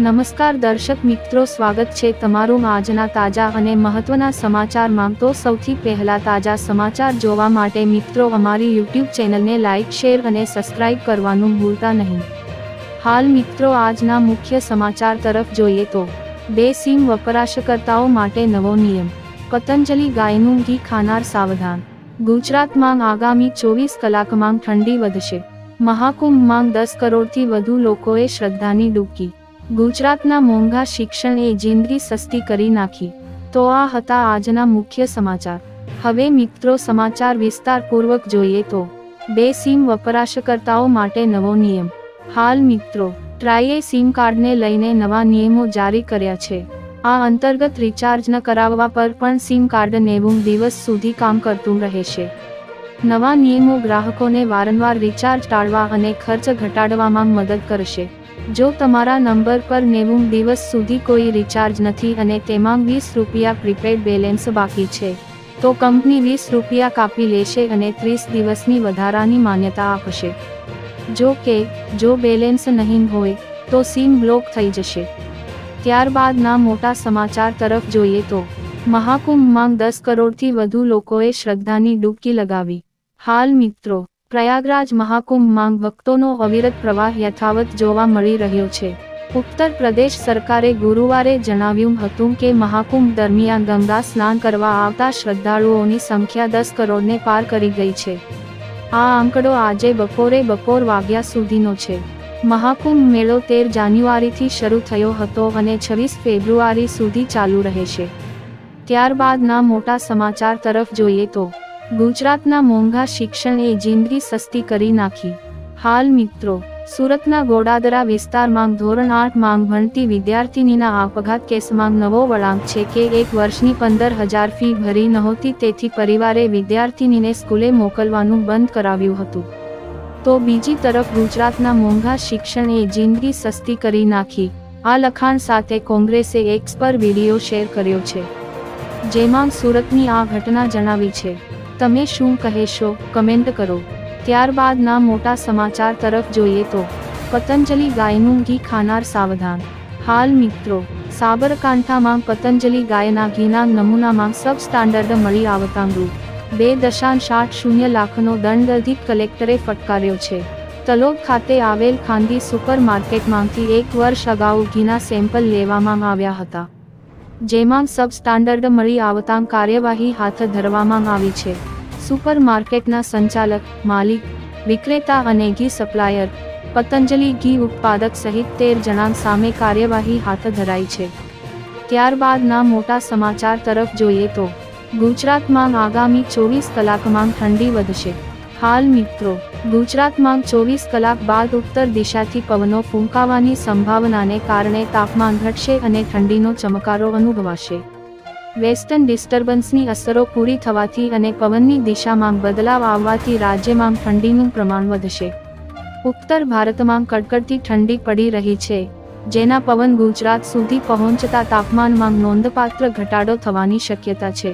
નમસ્કાર દર્શક મિત્રો, સ્વાગત છે તમારું આજના તાજા અને મહત્વના સમાચારમાં તો સૌથી પહેલા તાજા સમાચાર જોવા માટે મિત્રો, અમારી યુટ્યુબ ચેનલને લાઇક શેર અને સબસ્ક્રાઇબ કરવાનું ભૂલતા નહીં. હાલ મિત્રો, આજના મુખ્ય સમાચાર તરફ જોઈએ તો, બે સિમ વપરાશકર્તાઓ માટે નવો નિયમ, પતંજલિ ગાયનું ઘી ખાનાર સાવધાન, ગુજરાતમાં આગામી ચોવીસ કલાકમાં ઠંડી વધશે, મહાકુંભમાં દસ કરોડથી વધુ લોકોએ શ્રદ્ધાની ડૂબકી. ગુજરાતના મોંઘા શિક્ષણે જિંદગી સસ્તી કરી નાખી. તો આ હતા આજના મુખ્ય સમાચાર. હવે મિત્રો સમાચાર વિસ્તારપૂર્વક જોઈએ તો, બે સિમ વપરાશકર્તાઓ માટે નવો નિયમ. હાલ મિત્રો ટ્રાઈએ સિમ કાર્ડને લઈને નવા નિયમો જારી કર્યા છે. આ અંતર્ગત રિચાર્જ ન કરાવવા પર પણ સિમ કાર્ડ નેવું દિવસ સુધી કામ કરતું રહેશે. નવા નિયમો ગ્રાહકોને વારંવાર રિચાર્જ ટાળવા અને ખર્ચ ઘટાડવામાં મદદ કરશે. જો તમારા નંબર પર નેવું દિવસ સુધી કોઈ રિચાર્જ નથી અને તેમાં વીસ રૂપિયા પ્રીપેડ બેલેન્સ બાકી છે, તો કંપની વીસ રૂપિયા કાપી લેશે અને ત્રીસ દિવસની વધારાની માન્યતા આપશે. જો કે, જો બેલેન્સ નહીં હોય, તો સિમ બ્લોક થઈ જશે. ત્યારબાદના મોટા સમાચાર તરફ જોઈએ તો, મહાકુંભમાં દસ કરોડથી વધુ લોકોએ શ્રદ્ધાની ડૂબકી લગાવી. હાલ મિત્રો પ્રયાગરાજ મહાકુંભમાં ભક્તોનો અવિરત પ્રવાહ યથાવત જોવા મળી રહ્યો છે. ઉત્તર પ્રદેશ સરકારે ગુરુવારે જણાવ્યું હતું કે મહાકુંભ દરમિયાન ગંગા સ્નાન કરવા આવતા શ્રદ્ધાળુઓની સંખ્યા દસ કરોડને પાર કરી ગઈ છે. આ આંકડો આજે બપોરે બપોર વાગ્યા સુધીનો છે. મહાકુંભ મેળો તેર જાન્યુઆરીથી શરૂ થયો હતો અને છવ્વીસ ફેબ્રુઆરી સુધી ચાલુ રહેશે. ત્યારબાદના મોટા સમાચાર તરફ જોઈએ તો ગુજરાતના મોંઘા શિક્ષણે જિંદગી સસ્તી કરી નાખી. હાલ મિત્રો, સુરતના ગોડાદરા વિસ્તારમાં ધોરણ આઠ માંગ ભણતી વિદ્યાર્થિનીના આપઘાત કેસમાં નવો વળાંક છે કે એક વર્ષની પંદર હજાર ફી ભરી નહોતી તેથી પરિવારે વિદ્યાર્થિનીને સ્કૂલે મોકલવાનું બંધ કરાવ્યું હતું. તો બીજી તરફ ગુજરાતના મોંઘા શિક્ષણે જિંદગી સસ્તી કરી નાખી. આ લખાણ સાથે કોંગ્રેસે એક્સ પર વીડિયો શેર કર્યો છે. જેમાં સુરતની આ ઘટના જણાવી છે. તમે શું કહેશો? કમેન્ટ કરો. ત્યારબાદના મોટા સમાચાર તરફ જોઈએ તો, પતંજલિ ગાયનું ઘી ખાનાર સાવધાન. હાલ મિત્રો, સાબરકાંઠામાં પતંજલિ ગાયના ઘીના નમૂનામાં સબ સ્ટાન્ડર્ડ મળી આવતાં રૂ બે દશાંશ આઠ શૂન્ય લાખનો દંડ અધિક કલેક્ટરે ફટકાર્યો છે. તલોદ ખાતે આવેલ ખાનગી સુપર માર્કેટમાંથી એક વર્ષ અગાઉ ઘીના સેમ્પલ લેવામાં આવ્યા હતા. જેમાં સબ સ્ટાન્ડર્ડ મળી આવતાં કાર્યવાહી હાથ ધરવામાં આવી છે. સુપર માર્કેટના સંચાલક, માલિક, વિક્રેતા અને ઘી સપ્લાયર, પતંજલિ ઘી ઉત્પાદક સહિત તેર જણા સામે કાર્યવાહી હાથ ધરાઈ છે. ત્યારબાદના મોટા સમાચાર તરફ જોઈએ તો, ગુજરાતમાં આગામી ચોવીસ કલાકમાં ઠંડી વધશે. હાલ મિત્રો, ગુજરાતમાં ચોવીસ કલાક બાદ ઉત્તર દિશાથી પવનો ફૂંકાવાની સંભાવનાને કારણે તાપમાન ઘટશે અને ઠંડીનો ચમકારો અનુભવાશે. વેસ્ટર્ન ડિસ્ટર્બન્સની અસરો પૂરી થવાથી અને પવનની દિશામાં બદલાવ આવવાથી રાજ્યમાં ઠંડીનું પ્રમાણ વધશે. ઉત્તર ભારતમાં કડકડતી ઠંડી પડી રહી છે, જેના પવન ગુજરાત સુધી પહોંચતા તાપમાનમાં નોંધપાત્ર ઘટાડો થવાની શક્યતા છે.